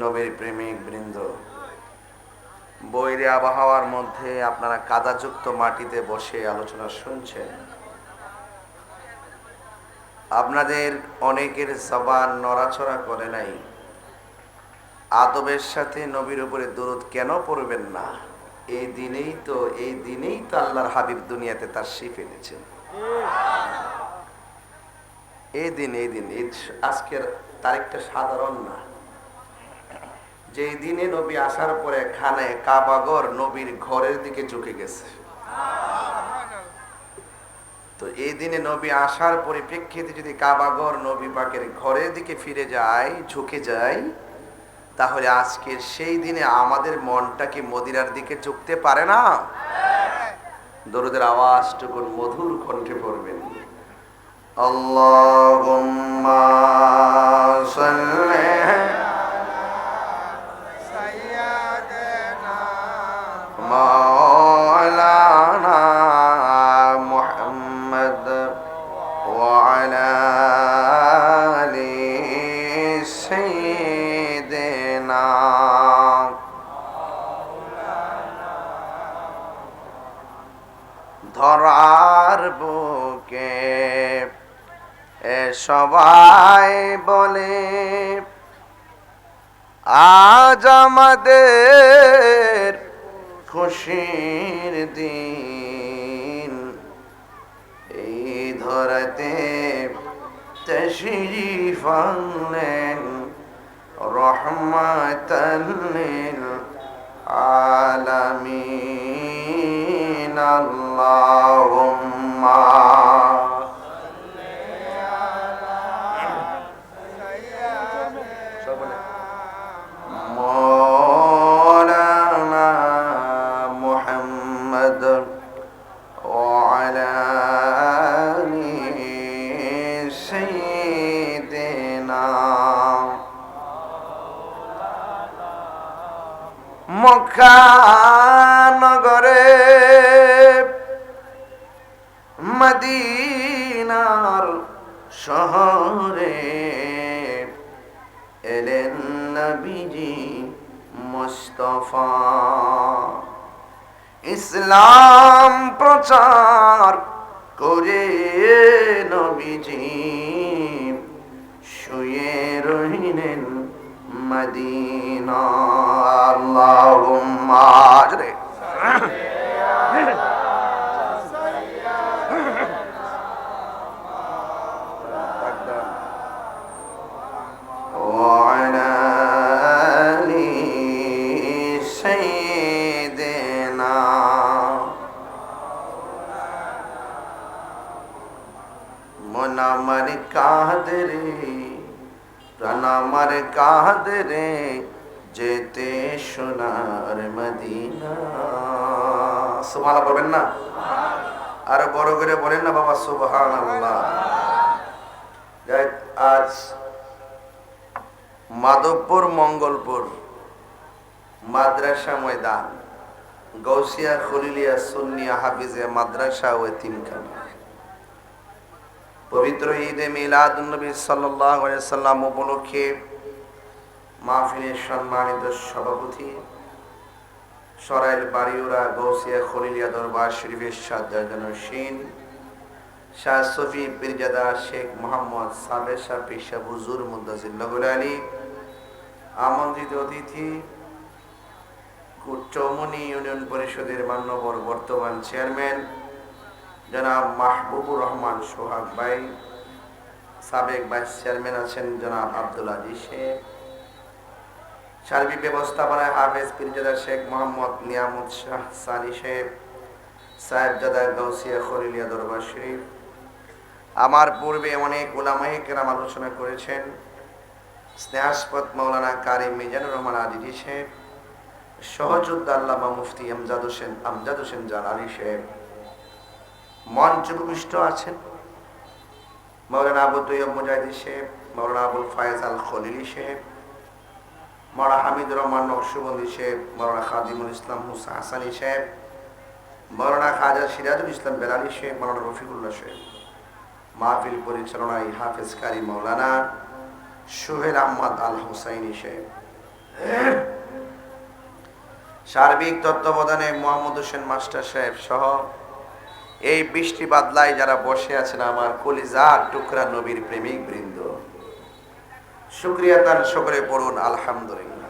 নবীর প্রেমিক বৃন্দ। বৈরে আবহাওয়ার মধ্যে আপনারা কাদাযুক্ত মাটিতে বসে আলোচনা শুনছেন। আপনাদের অনেকের জবান নড়াচড়া করে নাই। আদবের সাথে নবীর উপরে দরুদ কেন পড়বেন না? এই দিনেই তো এই দিনেই তো আল্লাহর হাবিব দুনিয়াতে তার শিফ এনেছেন। এই দিন এই দিন আজকের তারিখটা সাধারণ না। যে দিনে নবী আসার পরে খানে কাবাগর নবীর ঘরের দিকে ঝুঁকে গেছে। তো এই দিনে নবী আসার পরিপ্রেক্ষিতে যদি কাবাগর নবী পাকের ঘরের দিকে ফিরে যায়, ঝুঁকে যায়, তাহলে আজকের সেই দিনে আমাদের মনটা কি মদিনার দিকে ঝুঁকতে পারে না। দরুদের আওয়াজটুকু মধুর কণ্ঠে পড়বেন। আল্লাহুম্মা ধরার বুকে এ সবাই বলে আজ আমাদের খুশির দিন। এই ধরাতে তশরিফ আনলেন রহমাতাল্লিল আলামিন আল্লাহুম্মা مولانا محمد وعلى آل سيدنا মক্কানগরে মদিনার শহরে এলেন নবীজি মুস্তফা। ইসলাম প্রচার করে নবীজি শুয়ে রহিলেন মদিনা। আল্লাহুম্মা মন আমার কাঁদরে প্রাণ আমার কাঁদরে যেতে সোনার মদিনা। সুবহান বলবেন না? আর বড় করে বলেন না বাবা সুবহান আল্লাহ আজ মাধবপুর, মঙ্গলপুর, মাদ্রাসা ময়দান গৌসিয়া খলিলিয়া, সুন্নিয়া, হাফিজে মাদ্রাসা ও এতিমখানা। পবিত্র ঈদে মিলাদ নবী সাল্লাম উপলক্ষে মাহফিলের সম্মানিত সভাপতি সরাইল বাড়িউরা গৌসিয়া খলিলিয়া দরবার শরীফের সাজ্জাদান হোসেন, শাহ সফি পীরজাদা শেখ মোহাম্মদ সাবের শাহ পেশা হুজুর মুদাজিল্লাহুল আলী, আমন্ত্রিত অতিথি চৌমনি ইউনিয়ন পরিষদের মান্যবর বর্তমান চেয়ারম্যান জনাব মাহবুবুর রহমান সোহাগ ভাই, সাবেক ভাইস চেয়ারম্যান আছেন জনাব আব্দুল আজিজ শেখ, সার্বিক ব্যবস্থাপনায় হাফেজ পীরজাদা শেখ মোহাম্মদ নিয়ামত শাহ সানি শেখ সাহেবজাদা গৌসিয়া খলিলিয়া দরবার শরীফ। আমার পূর্বে অনেক ওলামাহে কেরাম আলোচনা করেছেন স্নেহাস্পদ মৌলানা কারিম মিজানুর রহমান আদিজি শেখ, সহযোদ্ধা আল্লামা মুফতি আমজাদ হোসেন আমজাদ হোসেন জালালি শেখ মঞ্চ উপবিষ্ট আছেন মৌলানা আবু তৈয়ব মুজাহিদি শেখ মৌলানা আবুল ফায়েজ আল খলিলি শেখ মরা হামিদুর রহমান নকশবন্দি সাহেব, মৌলানা খাদিমুল ইসলাম হুসা হাসানি সাহেব, মৌলানা খাজা সিরাজুল ইসলাম বেলালি সাহেব, মৌলানা রফিকুল্লাহ সাহেব। মাহফিল পরিচালনায় হাফেজ কারি মৌলানা সোহেল আহমদ আল হুসাইনি সাহেব। সার্বিক তত্ত্বাবধানে মোহাম্মদ হোসেন মাস্টার সাহেব সহ এই বৃষ্টি বাদলায় যারা বসে আছেন আমার কলিজার টুকরা নবীর প্রেমিক বৃন্দ। শুক্রিয়া তার সকলে পড়ুন, আলহামদুলিল্লাহ।